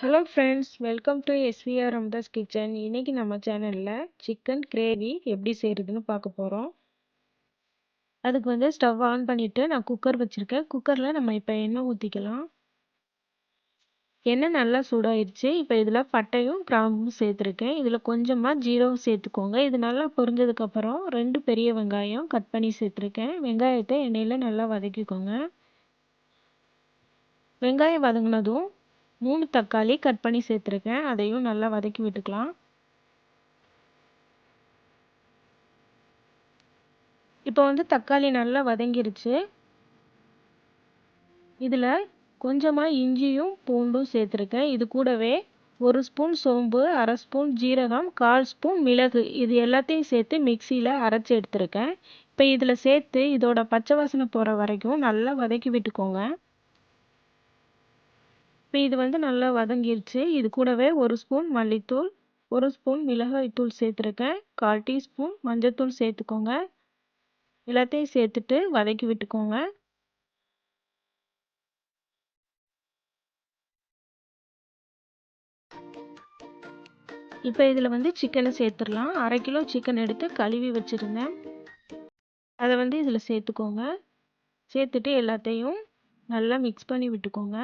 Hello friends welcome to SVR Ramdas kitchen இன்னைக்கு நம்ம சேனலில் சிக்கன் கிரேவி எப்படி செய்கிறதுன்னு பார்க்க போகிறோம் அதுக்கு வந்து ஸ்டவ் ஆன் பண்ணிவிட்டு நான் குக்கர் வச்சுருக்கேன். குக்கரில் நம்ம இப்போ எண்ணெய் ஊற்றிக்கலாம் எண்ணெய் நல்லா சூடாயிருச்சு. இப்போ இதில் பட்டையும் கிராம்பும் சேர்த்துருக்கேன். இதில் கொஞ்சமாக ஜீரகம் சேர்த்துக்கோங்க. இது நல்லா பொரிஞ்சதுக்கப்புறம் ரெண்டு பெரிய வெங்காயம் கட் பண்ணி சேர்த்துருக்கேன். வெங்காயத்தை எண்ணெயில் நல்லா வதக்கிக்கோங்க. வெங்காயம் வதங்கினதும் மூணு தக்காளி கட் பண்ணி சேர்த்துருக்கேன். அதையும் நல்லா வதக்கி விட்டுக்கலாம். இப்போ வந்து தக்காளி நல்லா வதங்கிருச்சு. இதில் கொஞ்சமாக இஞ்சியும் பூண்டும் சேர்த்துருக்கேன். இது கூடவே ஒரு ஸ்பூன் சோம்பு அரை ஸ்பூன் ஜீரகம் கால் ஸ்பூன் மிளகு. இது எல்லாத்தையும் சேர்த்து மிக்சியில் அரைச்சி எடுத்துருக்கேன். இப்போ இதில் சேர்த்து இதோட பச்சை வாசனை போகிற வரைக்கும் நல்லா வதக்கி விட்டுக்கோங்க. இப்போ இது வந்து நல்லா வதங்கிருச்சு. இது கூடவே ஒரு ஸ்பூன் மல்லித்தூள் ஒரு ஸ்பூன் மிளகாய் தூள் சேர்த்துருக்கேன். கால் டீஸ்பூன் மஞ்சத்தூள் சேர்த்துக்கோங்க. எல்லாத்தையும் சேர்த்துட்டு வதக்கி விட்டுக்கோங்க. இப்போ இதில் வந்து சிக்கனை சேர்த்துடலாம். அரை கிலோ சிக்கன் எடுத்து கழுவி வச்சுருந்தேன். அதை வந்து இதில் சேர்த்துக்கோங்க. சேர்த்துட்டு எல்லாத்தையும் நல்லா மிக்ஸ் பண்ணி விட்டுக்கோங்க.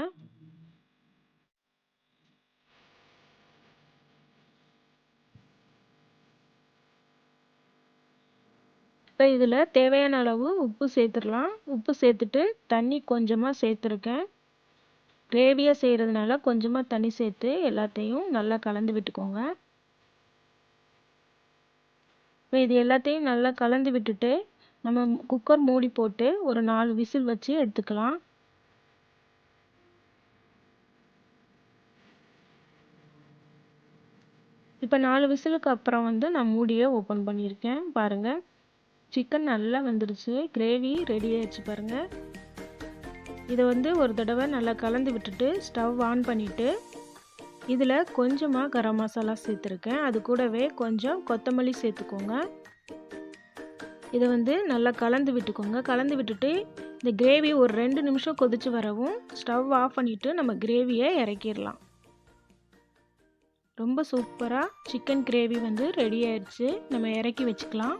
இப்போ இதில் தேவையான அளவு உப்பு சேர்த்துடலாம். உப்பு சேர்த்துட்டு தண்ணி கொஞ்சமாக சேர்த்துருக்கேன். கிரேவியாக செய்கிறதுனால கொஞ்சமாக தண்ணி சேர்த்து எல்லாத்தையும் நல்லா கலந்து விட்டுக்கோங்க. இப்போ இது எல்லாத்தையும் நல்லா கலந்து விட்டுட்டு நம்ம குக்கர் மூடி போட்டு ஒரு நாலு விசில் வச்சு எடுத்துக்கலாம். இப்போ நாலு விசிலுக்கு அப்புறம் வந்து நான் மூடியை ஓப்பன் பண்ணியிருக்கேன். பாருங்கள் சிக்கன் நல்லா வந்துடுச்சு கிரேவி ரெடி ஆயிடுச்சு பாருங்கள் இதை வந்து ஒரு தடவை நல்லா கலந்து விட்டுட்டு ஸ்டவ் ஆன் பண்ணிவிட்டு இதில் கொஞ்சமாக கரம் மசாலா சேர்த்துருக்கேன். அது கூடவே கொஞ்சம் கொத்தமல்லி சேர்த்துக்கோங்க. இதை வந்து நல்லா கலந்து விட்டுக்கோங்க. கலந்து விட்டுட்டு இந்த கிரேவி ஒரு ரெண்டு நிமிஷம் கொதித்து வரவும் ஸ்டவ் ஆஃப் பண்ணிவிட்டு நம்ம கிரேவியை இறக்கிடலாம். ரொம்ப சூப்பராக சிக்கன் கிரேவி வந்து ரெடி ஆயிடுச்சு. நம்ம இறக்கி வச்சுக்கலாம்.